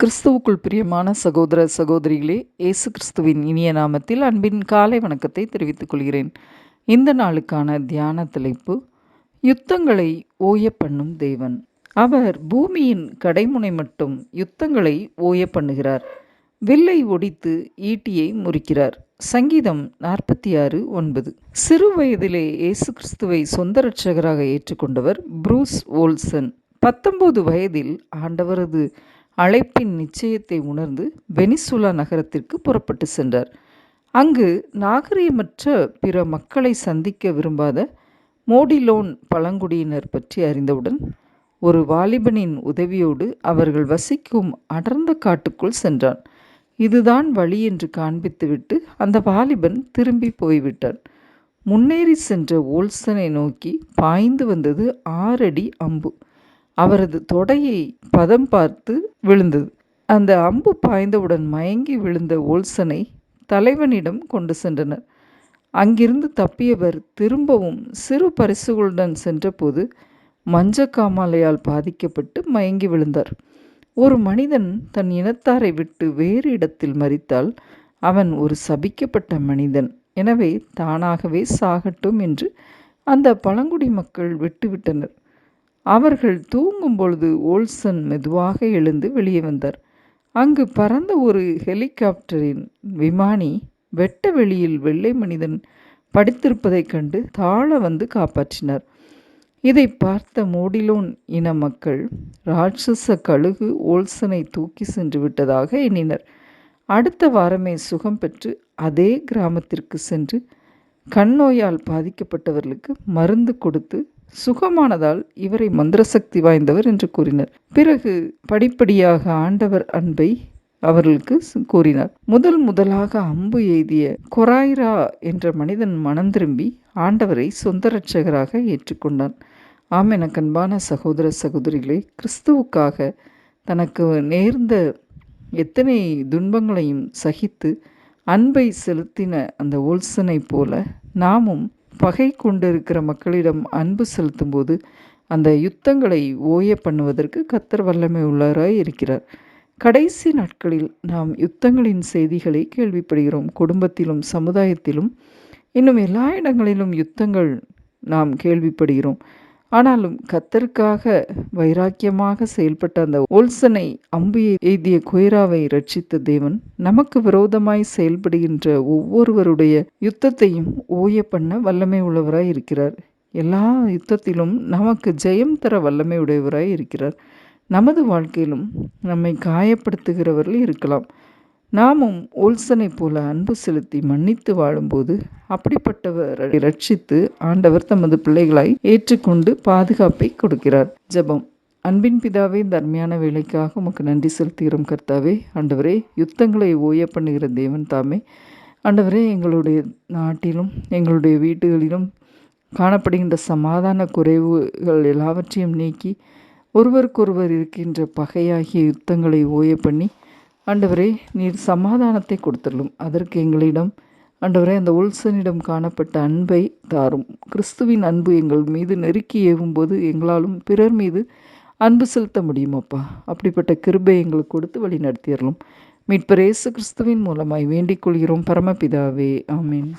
கிறிஸ்துவுக்குள் பிரியமான சகோதர சகோதரிகளே இயேசு கிறிஸ்துவின் இனிய நாமத்தில் அன்பின் காலை வணக்கத்தை தெரிவித்துக் கொள்கிறேன். இந்த நாளுக்கான தியான தலைப்பு யுத்தங்களை ஓய பண்ணும் தேவன். அவர் பூமியின் கடைமுனை மட்டும் யுத்தங்களை ஓய பண்ணுகிறார். வில்லை ஒடித்து ஈட்டியை முறிக்கிறார். சங்கீதம் நாற்பத்தி ஆறு ஒன்பது. சிறு வயதிலே இயேசு கிறிஸ்துவை சொந்த ரட்சகராக ஏற்றுக்கொண்டவர் ப்ரூஸ் ஓல்சன் பத்தொன்பது வயதில் ஆண்டவரது அழைப்பின் நிச்சயத்தை உணர்ந்து வெனிசுலா நகரத்திற்கு புறப்பட்டு சென்றார். அங்கு நாகரீகமற்ற பிற மக்களை சந்திக்க விரும்பாத மோடிலோன் பழங்குடியினர் பற்றி அறிந்தவுடன் ஒரு வாலிபனின் உதவியோடு அவர்கள் வசிக்கும் அடர்ந்த காட்டுக்குள் சென்றான். இதுதான் வழி என்று காண்பித்துவிட்டு அந்த வாலிபன் திரும்பி போய்விட்டான். முன்னேறி சென்ற ஓல்சனை நோக்கி பாய்ந்து வந்தது ஆறடி அம்பு. அவரது தொடையை பதம் பார்த்து விழுந்தது. அந்த அம்பு பாய்ந்தவுடன் மயங்கி விழுந்த ஓல்சனை தலைவனிடம் கொண்டு சென்றனர். அங்கிருந்து தப்பியவர் திரும்பவும் சிறு பரிசுகளுடன் சென்றபோது மஞ்சக்காமாலையால் பாதிக்கப்பட்டு மயங்கி விழுந்தார். ஒரு மனிதன் தன் இனத்தாரை விட்டு வேறு இடத்தில் மறித்தால் அவன் ஒரு சபிக்கப்பட்ட மனிதன். எனவே தானாகவே சாகட்டும் என்று அந்த பழங்குடி மக்கள் விட்டுவிட்டனர். அவர்கள் தூங்கும் பொழுது ஓல்சன் மெதுவாக எழுந்து வெளியே வந்தார். அங்கு பறந்த ஒரு ஹெலிகாப்டரின் விமானி வெட்ட வெளியில் வெள்ளை மனிதன் படித்திருப்பதைக் கண்டு தாழ வந்து காப்பாற்றினார். இதை பார்த்த மோடிலோன் இன மக்கள் ராட்சச கழுகு ஓல்சனை தூக்கி சென்று விட்டதாக எண்ணினர். அடுத்த வாரமே சுகம் பெற்று அதே கிராமத்திற்கு சென்று கண்ணோயால் பாதிக்கப்பட்டவர்களுக்கு மருந்து கொடுத்து சுகமானதால் இவரை மந்திர சக்தி வாய்ந்தவர் என்று கூறினர். பிறகு படிப்படியாக ஆண்டவர் அன்பை அவர்களுக்கு கூறினார். முதல் முதலாக அம்பு எய்திய கொராய்ரா என்ற மனிதன் மனம் திரும்பி ஆண்டவரை சொந்த ரட்சகராக ஏற்றுக்கொண்டான். ஆம் என கண்பான சகோதர சகோதரிகளை கிறிஸ்துவுக்காக தனக்கு நேர்ந்த எத்தனை துன்பங்களையும் சகித்து அன்பை செலுத்தின அந்த ஓல்சனை போல நாமும் பகை கொண்டிருக்கிற மக்களிடம் அன்பு செலுத்தும்போது அந்த யுத்தங்களை ஓய பண்ணுவதற்கு கத்தர் வல்லமை உள்ளவராய் இருக்கிறார். கடைசி நாட்களில் நாம் யுத்தங்களின் செய்திகளை கேள்விப்படுகிறோம். குடும்பத்திலும் சமுதாயத்திலும் இன்னும் எல்லா இடங்களிலும் யுத்தங்கள் நாம் கேள்விப்படுகிறோம். ஆனாலும் கத்தருக்காக வைராக்கியமாக செயல்பட்ட அந்த ஓல்சனை அம்பு எய்திய குயராவை ரட்சித்த தேவன் நமக்கு விரோதமாய் செயல்படுகின்ற ஒவ்வொருவருடைய யுத்தத்தையும் ஓய பண்ண வல்லமை உள்ளவராய் இருக்கிறார். எல்லா யுத்தத்திலும் நமக்கு ஜெயம் தர வல்லமை உடையவராய் இருக்கிறார். நமது வாழ்க்கையிலும் நம்மை காயப்படுத்துகிறவர்கள் இருக்கலாம். நாமும் ஓல்சனை போல அன்பு செலுத்தி மன்னித்து வாழும்போது அப்படிப்பட்டவரை ரட்சித்து ஆண்டவர் தமது பிள்ளைகளாய் ஏற்றுக்கொண்டு பாதுகாப்பை கொடுக்கிறார். ஜெபம். அன்பின் பிதாவே தர்மையான வேலைக்காக உமக்கு நன்றி செலுத்துகிறோம் கர்த்தாவே. ஆண்டவரே யுத்தங்களை ஓய பண்ணுகிற தேவன் தாமே. ஆண்டவரே எங்களுடைய நாட்டிலும் எங்களுடைய வீடுகளிலும் காணப்படுகின்ற சமாதான குறைவுகள் எல்லாவற்றையும் நீக்கி ஒருவருக்கொருவர் இருக்கின்ற பகையாகிய யுத்தங்களை ஓய பண்ணி ஆண்டவரே நீர் சமாதானத்தை கொடுத்துள்ளும் அதற்கு எங்களிடம் ஆண்டவரே அந்த உல்சனிடம் காணப்பட்ட அன்பை தாரும். கிறிஸ்துவின் அன்பு எங்கள் மீது நெருக்கி ஏவும்போது எங்களாலும் பிறர் மீது அன்பு செலுத்த முடியுமாப்பா? அப்படிப்பட்ட கிருபை எங்களுக்கு கொடுத்து வழி நடத்திடலும் மீட்பர் இயேசு கிறிஸ்துவின் மூலமாய் வேண்டிக் கொள்கிறோம். பரமபிதாவே ஆமீன்.